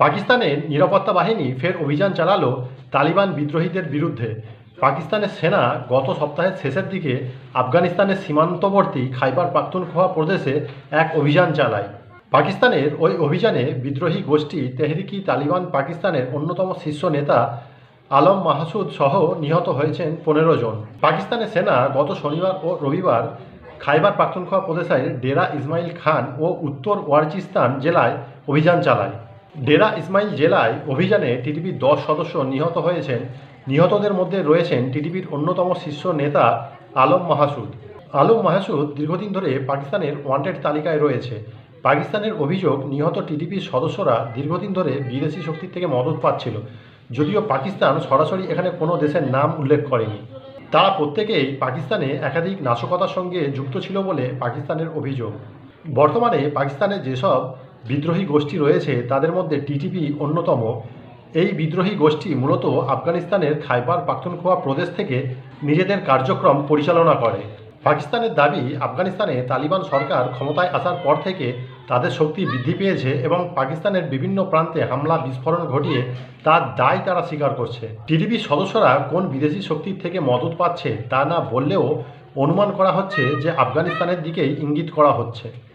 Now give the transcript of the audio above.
পাকিস্তানের নিরাপত্তা বাহিনী ফের অভিযান চালালো তালিবান বিদ্রোহীদের বিরুদ্ধে। পাকিস্তানের সেনা গত সপ্তাহের শেষের দিকে আফগানিস্তানের সীমান্তবর্তী খাইবার পাখতুনখোয়া প্রদেশে এক অভিযান চালায়। পাকিস্তানের ওই অভিযানে বিদ্রোহী গোষ্ঠী তেহরিকি তালিবান পাকিস্তানের অন্যতম শীর্ষ নেতা আলম মাহসুদ সহ নিহত হয়েছেন পনেরো জন। পাকিস্তানের সেনা গত শনিবার ও রবিবার খাইবার পাখতুনখোয়া প্রদেশের ডেরা ইসমাইল খান ও উত্তর ওয়ারচিস্তান জেলায় অভিযান চালায়। ডেরা ইসমাইল জেলায় অভিযানে টিটিপির দশ সদস্য নিহত হয়েছেন। নিহতদের মধ্যে রয়েছেন টিটিপির অন্যতম শীর্ষ নেতা আলম মাহাসুদ। আলম মাহসুদ দীর্ঘদিন ধরে পাকিস্তানের ওয়ান্টেড তালিকায় রয়েছে। পাকিস্তানের অভিযোগ, নিহত টিটিপির সদস্যরা দীর্ঘদিন ধরে বিদেশি শক্তির থেকে মদত পাচ্ছিল। যদিও পাকিস্তান সরাসরি এখানে কোনো দেশের নাম উল্লেখ করেনি। তারা প্রত্যেকেই পাকিস্তানে একাধিক নাশকতার সঙ্গে যুক্ত ছিল বলে পাকিস্তানের অভিযোগ। বর্তমানে পাকিস্তানের যেসব বিদ্রোহী গোষ্ঠী রয়েছে, তাদের মধ্যে টিটিপি অন্যতম। এই বিদ্রোহী গোষ্ঠী মূলত আফগানিস্তানের খাইবার পাখতুনখোয়া প্রদেশ থেকে নিজেদের কার্যক্রম পরিচালনা করে। পাকিস্তানের দাবি, আফগানিস্তানে তালিবান সরকার ক্ষমতায় আসার পর থেকে তাদের শক্তি বৃদ্ধি পেয়েছে এবং পাকিস্তানের বিভিন্ন প্রান্তে হামলা, বিস্ফোরণ ঘটিয়ে তার দায় তারা স্বীকার করছে। টিডিপির সদস্যরা কোন বিদেশি শক্তির থেকে মদত পাচ্ছে তা না বললেও অনুমান করা হচ্ছে যে আফগানিস্তানের দিকেই ইঙ্গিত করা হচ্ছে।